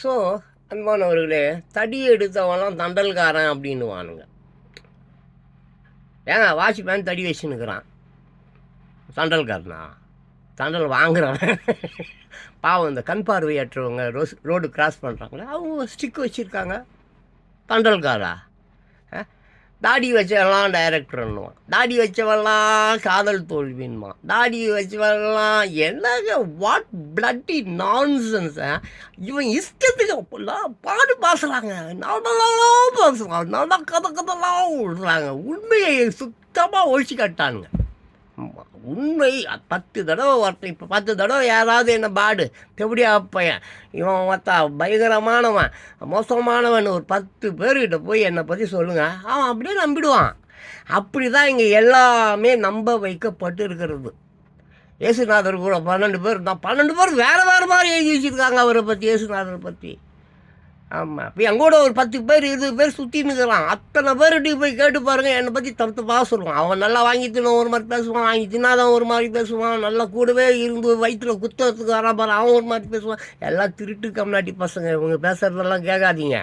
So அன்பானவர்களே தடி எடுத்தவெல்லாம் தண்டல்காரன் அப்படின்னு வானுங்க ஏங்க வாட்ச்மேன் தடி வச்சுன்னுக்குறான். தண்டல்காரனா? தண்டல் வாங்குறவன். பாவம் இந்த கண் பார்வையற்றவங்க ரோஸ் ரோடு கிராஸ் பண்ணுறாங்களே அவங்க ஸ்டிக் வச்சுருக்காங்க. தண்டல்காரா? தாடி வச்சவெல்லாம் டைரக்டர்னுவான் தாடி வச்சவெல்லாம் காதல் தோல்வின்வான் தாடி வச்சவெல்லாம் என்னங்க வாட் பிளட்டி நான்சன்ஸ் இவன் இஷ்டத்துக்கு பாடு பாசுறாங்க. நடலாம் பாசுகிறான் நல்லா கதை கதெல்லாம் விடுறாங்க உண்மையை சுத்தமாக ஒழிச்சு கட்டானுங்க உண்மை பத்து தடவை ஒருத்தன் இப்போ பத்து தடவை யாராவது என்ன பாடு. எப்படியா பையன் இவன் ஒருத்தா பயங்கரமானவன் மோசமானவன். ஒரு பத்து பேர்கிட்ட போய் என்னை பற்றி சொல்லுங்கள் அவன் அப்படியே நம்பிடுவான். அப்படி தான் இங்கே எல்லாமே நம்ப வைக்கப்பட்டு இருக்கிறது இயேசுநாதர் கூட பன்னெண்டு பேர் தான் பன்னெண்டு பேர் வேறு வேறு மாதிரி எழுதி வச்சுருக்காங்க அவரை பற்றி இயேசுநாதரை பற்றி ஆமாம் இப்போ எங்கூட ஒரு பத்து பேர் இருபது பேர் சுற்றின்னு இருக்கிறான் அத்தனை பேர்கிட்ட போய் கேட்டு பாருங்கள் என்னை பற்றி தப்பு தப்பாக சொல்லுவான். அவன் நல்லா வாங்கி தின்னு ஒரு மாதிரி பேசுவான். வாங்கி தின்னாதான் ஒரு மாதிரி பேசுவான். நல்லா கூடவே இருந்து வயிற்றில் குத்துறதுக்கு வரான் பாரு அவன் ஒரு மாதிரி பேசுவான். எல்லாம் திருட்டு கம்நாட்டி பசங்க. இவங்க பேசுகிறதெல்லாம் கேட்காதீங்க.